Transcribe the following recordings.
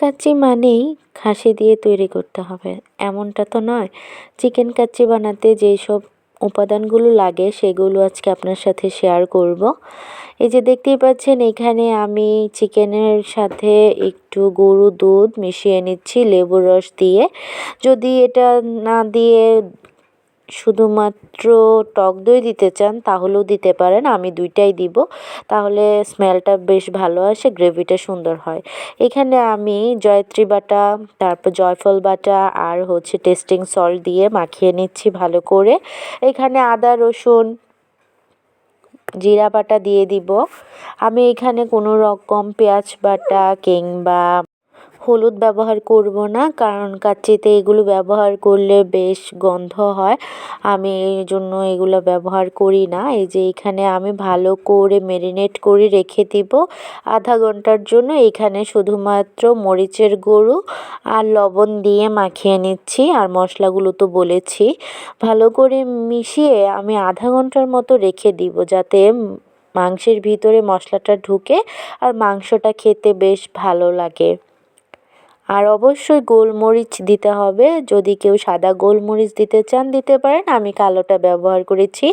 কাচ্চি মানেই খাসি দিয়ে তৈরি করতে হবে। এমনটা তো নয়। চিকেন কাচ্চি বানাতে যেই সব উপাদানগুলো লাগে সেগুলো আজকে আপনার সাথে শেয়ার করব। এই যে দেখতেই পাচ্ছেন, এখানে আমি চিকেনের সাথে একটু গরু দুধ মিশিয়ে নিচ্ছি লেবুর রস দিয়ে। যদি এটা না দিয়ে শুধুমাত্র টক দই দিতে চান, তাহলেও দিতে পারেন, আমি দুইটাই দিব। তাহলে স্মেলটা বেশ ভালো আসে, গ্রেভিটা সুন্দর হয়। এখানে আমি জয়ত্রী বাটা, তারপর জয়ফল বাটা আর হচ্ছে টেস্টিং সল্ট দিয়ে মাখিয়ে নিচ্ছি ভালো করে। এখানে আদা, রসুন, জিরা বাটা দিয়ে দিব। আমি এখানে কোনো রকম পেঁয়াজ বাটা কিংবা হলুদ ব্যবহার করব না, কারণ কাচ্চিতে এগুলো ব্যবহার করলে বেশ গন্ধ হয়। আমি এই জন্য এগুলো ব্যবহার করি না। এই যে এখানে আমি ভালো করে ম্যারিনেট করে রেখে দিব আধা ঘণ্টার জন্য। এখানে শুধুমাত্র মরিচের গুঁড়ো আর লবণ দিয়ে মাখিয়ে নিচ্ছি। আর মশলাগুলো তো বলেছি। ভালো করে মিশিয়ে আমি আধা ঘণ্টার মতো রেখে দিব যাতে মাংসের ভিতরে মশলাটা ঢুকে আর মাংসটা খেতে বেশ ভালো লাগে। আর অবশ্যই গোলমরিচ দিতে হবে। যদি কেউ সাদা গোলমরিচ দিতে চান, দিতে পারেন। আমি কালোটা ব্যবহার করেছি।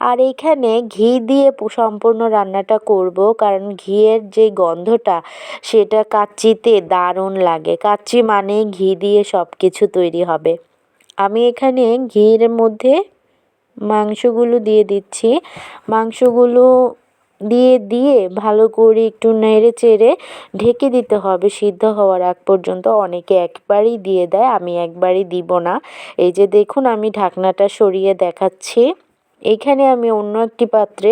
আর এইখানে ঘি দিয়ে সম্পূর্ণ রান্নাটা করব। কারণ ঘিয়ের যে গন্ধটা, সেটা কাচ্চিতে দারুণ লাগে। কাচ্চি মানে ঘি দিয়ে সব কিছু তৈরি হবে। আমি এখানে ঘির মধ্যে মাংসগুলো দিয়ে দিচ্ছি। মাংসগুলো দিয়ে দিয়ে ভালো করে একটু নেড়ে চেড়ে ঢেকে দিতে হবে। সিদ্ধ হওয়ার আগ পর্যন্ত অনেকে একবারই দিয়ে দেয়, আমি একবারই দিব না। এই যে দেখুন, আমি ঢাকনাটা সরিয়ে দেখাচ্ছি। এইখানে আমি অন্য একটি পাত্রে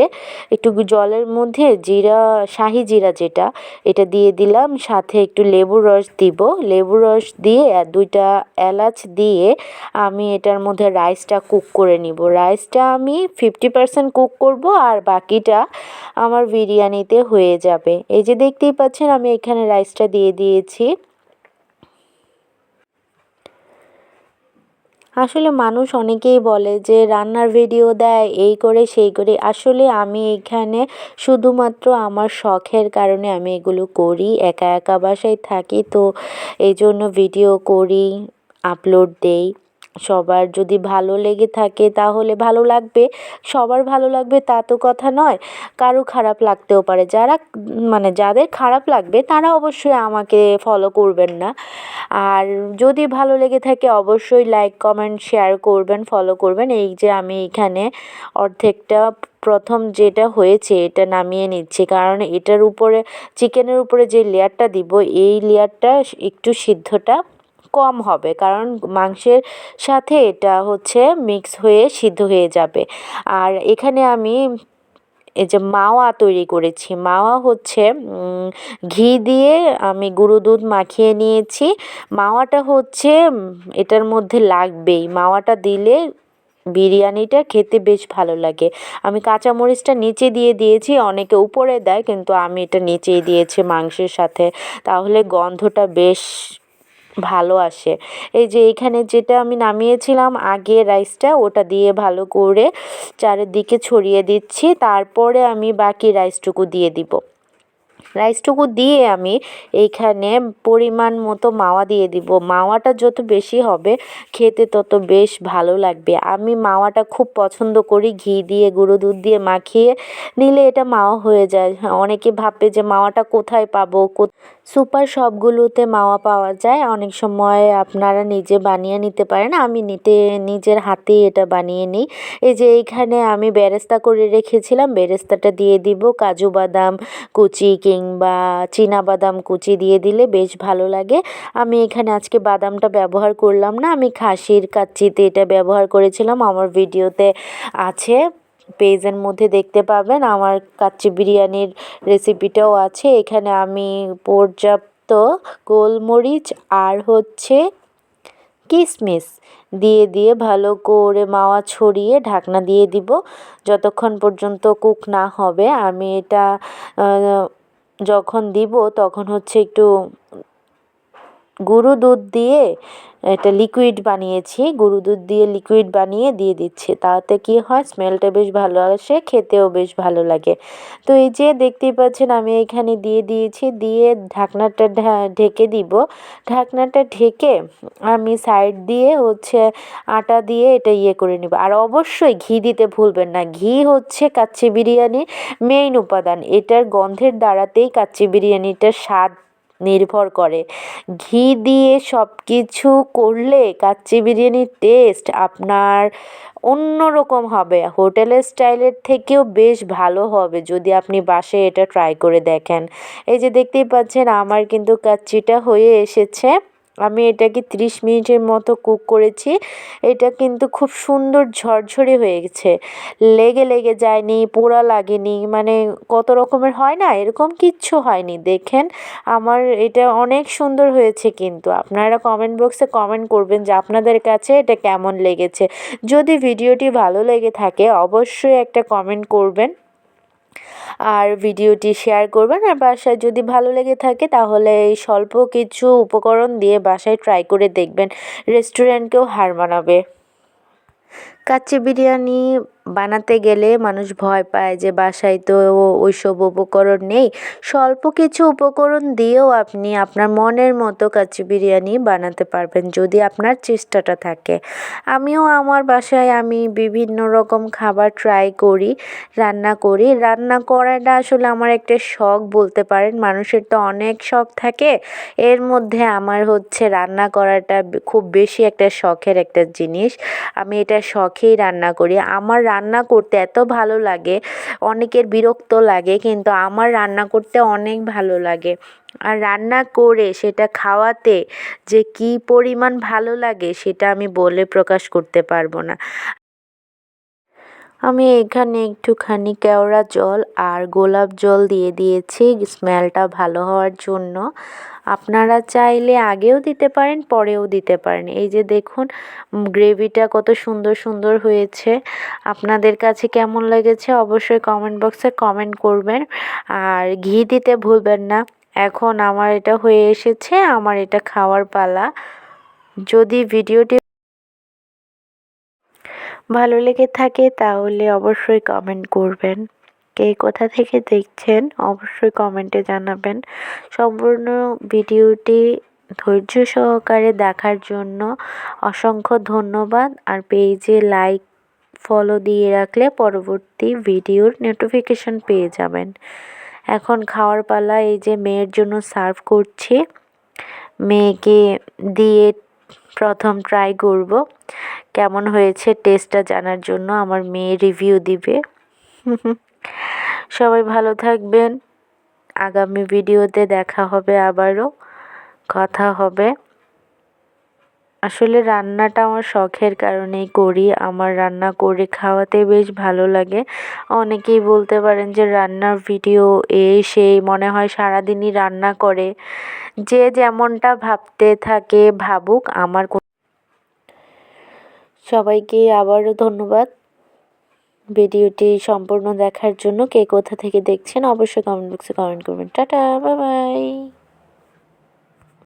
একটু জলের মধ্যে জিরা, শাহি জিরা যেটা, এটা দিয়ে দিলাম। সাথে একটু লেবুর রস দিব। লেবুর রস দিয়ে আর দুইটা এলাচ দিয়ে আমি এটার মধ্যে রাইসটা কুক করে নিব। রাইসটা আমি ফিফটি পার্সেন্ট কুক করব আর বাকিটা আমার বিরিয়ানিতে হয়ে যাবে। এই যে দেখতেই পাচ্ছেন, আমি এখানে রাইসটা দিয়ে দিয়েছি। আসলে মানুষ অনেকেই বলে যে, রান্নার ভিডিও দেয়, এই করে, সেই করে। আসলে আমি এখানে শুধুমাত্র আমার শখের কারণে আমি এগুলো করি, একা একা বাসায় থাকি, তো এই জন্য ভিডিও করি, আপলোড দেই। সবার যদি ভালো লেগে থাকে তাহলে ভালো লাগবে, সবার ভালো লাগবে তা তো কথা নয়, কারও খারাপ লাগতেও পারে, যারা মানে যাদের খারাপ লাগবে তারা অবশ্যই আমাকে ফলো করবেন না, আর যদি ভালো লেগে থাকে অবশ্যই লাইক কমেন্ট শেয়ার করবেন ফলো করবেন, এই যে আমি এখানে অর্ধেকটা প্রথম যেটা হয়েছে এটা নামিয়ে নিচ্ছি, কারণ এটার উপরে চিকেনের উপরে যে লেয়ারটা দিব, এই লেয়ারটা একটু সিদ্ধটা কম হবে, কারণ মাংসের সাথে এটা হচ্ছে মিক্স হয়ে সিদ্ধ হয়ে যাবে। আর এখানে আমি এই যে মাওয়া তৈরি করেছি। মাওয়া হচ্ছে ঘি দিয়ে আমি গুঁড়ো দুধ মাখিয়ে নিয়েছি। মাওয়াটা হচ্ছে, এটার মধ্যে লাগবেই। মাওয়াটা দিলে বিরিয়ানিটা খেতে বেশ ভালো লাগে। আমি কাঁচামরিচটা নিচে দিয়ে দিয়েছি, অনেকে উপরে দেয়, কিন্তু আমি এটা নিচেই দিয়েছি মাংসের সাথে। তাহলে গন্ধটা বেশ ভালো আসে। এই যে এইখানে যেটা আমি নামিয়েছিলাম আগে রাইসটা, ওটা দিয়ে ভালো করে চারিদিকে ছড়িয়ে দিচ্ছি, তারপরে আমি বাকি রাইসটুকু দিয়ে দিব। রাইসটুকু দিয়ে আমি এইখানে পরিমাণ মতো মাওয়া দিয়ে দিব। মাওয়াটা যত বেশি হবে, খেতে তত বেশ ভালো লাগবে। আমি মাওয়াটা খুব পছন্দ করি, ঘি দিয়ে, গুঁড়ো দুধ দিয়ে মাখিয়ে নিলে এটা মাওয়া হয়ে যায়। অনেকে ভাববে যে মাওয়াটা কোথায় পাবো সুপার শপগুলোতে মাওয়া পাওয়া যায়। অনেক সময় আপনারা নিজে বানিয়ে নিতে পারেন। আমি নিতে, নিজের হাতেই এটা বানিয়ে নিই। এই যে এইখানে আমি বেরেস্তা করে রেখেছিলাম। বেরেস্তাটা দিয়ে দিব। কাজু বাদাম কুচি কিংবা বাদাম কুচি দিয়ে দিলে বেশ ভালো লাগে। আমি এখানে আজকে বাদামটা ব্যবহার করলাম না। আমি খাসির কাচ্চিতে এটা ব্যবহার করেছিলাম। আমার ভিডিওতে আছে। পেজের মধ্যে দেখতে পাবেন। আমার কাচ্চি বিরিয়ানির রেসিপিটাও আছে। এখানে আমি পর্যাপ্ত গোলমরিচ আর হচ্ছে কিশমিশ দিয়ে দিয়ে ভালো করে মাওয়া ছড়িয়ে ঢাকনা দিয়ে দিব। যতক্ষণ পর্যন্ত কুক না হবে, আমি এটা যখন দিব তখন হচ্ছে একটু গুঁড়ো দুধ দিয়ে এটা লিকুইড বানিয়েছি। গরু দুধ দিয়ে লিকুইড বানিয়ে দিয়ে দিচ্ছি। তাতে কি হয়? স্মেলটা বেশ ভালো আসে, খেতেও বেশ ভালো লাগে। তো এই যে দেখতেই পাচ্ছেন, আমি এখানে দিয়ে দিয়েছি। দিয়ে ঢাকনাটা ঢেকে দিব। ঢাকনাটা ঢেকে আমি সাইড দিয়ে হচ্ছে আটা দিয়ে এটা ইয়ে করে নিব। আর অবশ্যই ঘি দিতে ভুলবেন না। ঘি হচ্ছে কাচ্চি বিরিয়ানির মেইন উপাদান। এটার গন্ধের দ্বারাতেই কাচ্চি বিরিয়ানিটার স্বাদ নির্ভর করে। ঘি দিয়ে সব কিছু করলে কাচ্চি বিরিয়ানির টেস্ট আপনার অন্য রকম হবে। হোটেলের স্টাইলের থেকেও বেশ ভালো হবে যদি আপনি বাসে এটা ট্রাই করে দেখেন। এই যে দেখতেই পাচ্ছেন, আমার কিন্তু কাচ্চিটা হয়ে এসেছে। আমি এটাকে ত্রিশ মিনিটের মতো কুক করেছি। এটা কিন্তু খুব সুন্দর ঝরঝরে হয়ে গেছে লেগে লেগে যায়নি, পোড়া লাগেনি মানে কত রকমের হয় না? এরকম কিচ্ছু হয়নি। দেখেন, আমার এটা অনেক সুন্দর হয়েছে কিন্তু। আপনারা কমেন্ট বক্সে কমেন্ট করবেন যে আপনাদের কাছে এটা কেমন লেগেছে। যদি ভিডিওটি ভালো লেগে থাকে, অবশ্যই একটা কমেন্ট করবেন। আর ভিডিওটি শেয়ার করবেন। আর বাসায় যদি ভালো লেগে থাকে তাহলে এই স্বল্প কিছু উপকরণ দিয়ে বাসায় ট্রাই করে দেখবেন। রেস্টুরেন্টকেও হার মানাবে। কাচ্চি বিরিয়ানি বানাতে গেলে মানুষ ভয় পায় যে বাসায় তো ওইসব উপকরণ নেই। স্বল্প কিছু উপকরণ দিয়েও আপনি আপনার মনের মতো কাচ্চি বিরিয়ানি বানাতে পারবেন যদি আপনার চেষ্টাটা থাকে। আমিও আমার বাসায় আমি বিভিন্ন রকম খাবার ট্রাই করি, রান্না করি। রান্না করাটা আসলে আমার একটা শখ বলতে পারেন, মানুষের তো অনেক শখ থাকে। এর মধ্যে আমার হচ্ছে রান্না করাটা খুব বেশি একটা শখের একটা জিনিস। আমি এটা শখেই রান্না করি। আমার রান্না করতে এত ভালো লাগে, অনেকের বিরক্ত লাগে, কিন্তু আমার রান্না করতে অনেক ভালো লাগে। আর রান্না করে সেটা খাওয়াতে যে কি পরিমাণ ভালো লাগে, সেটা আমি বলে প্রকাশ করতে পারব না। আমি এখানে একটুখানি কেওড়া জল আর গোলাপ জল দিয়ে দিয়েছি, স্মেলটা ভালো হওয়ার জন্য। আপনারা চাইলে আগেও দিতে পারেন, পরেও দিতে পারেন। এই যে দেখুন, গ্রেভিটা কত সুন্দর সুন্দর হয়েছে। আপনাদের কাছে কেমন লেগেছে অবশ্যই কমেন্ট বক্সে কমেন্ট করবেন। আর ঘি দিতে ভুলবেন না। এখন আমার এটা হয়ে এসেছে, আমার এটা খাওয়ার পালা। যদি ভিডিওটি ভালো লেগে থাকে তাহলে অবশ্যই কমেন্ট করবেন। কে কোথা থেকে দেখছেন অবশ্যই কমেন্টে জানাবেন। সম্পূর্ণ ভিডিওটি ধৈর্য সহকারে দেখার জন্য অসংখ্য ধন্যবাদ। আর পেজে লাইক ফলো দিয়ে রাখলে পরবর্তী ভিডিওর নোটিফিকেশন পেয়ে যাবেন। এখন খাওয়ার পালা এই যে মেয়ের জন্য সার্ভ করছি। মেয়েকে দিয়ে প্রথম ট্রাই করব। কেমন হয়েছে টেস্টটা জানার জন্য আমার মেয়ে রিভিউ দিবে। সবাই ভালো থাকবেন। আগামী ভিডিওতে দেখা হবে আবারও। কথা হবে। আসলে রান্নাটা আমার শখের কারণেই করি। আমার রান্না করে খাওয়াতে বেশ ভালো লাগে। অনেকেই বলতে পারেন যে রান্নার ভিডিও এই সেই মনে হয় সারাদিনই রান্না করে। যে যেমনটা ভাবতে থাকে, ভাবুক আমার সবাইকে আবারও ধন্যবাদ। ভিডিওটি সম্পূর্ণ দেখার জন্য কে কোথা থেকে দেখছেন অবশ্যই কমেন্ট বক্সে কমেন্ট করবেন। Tata bye bye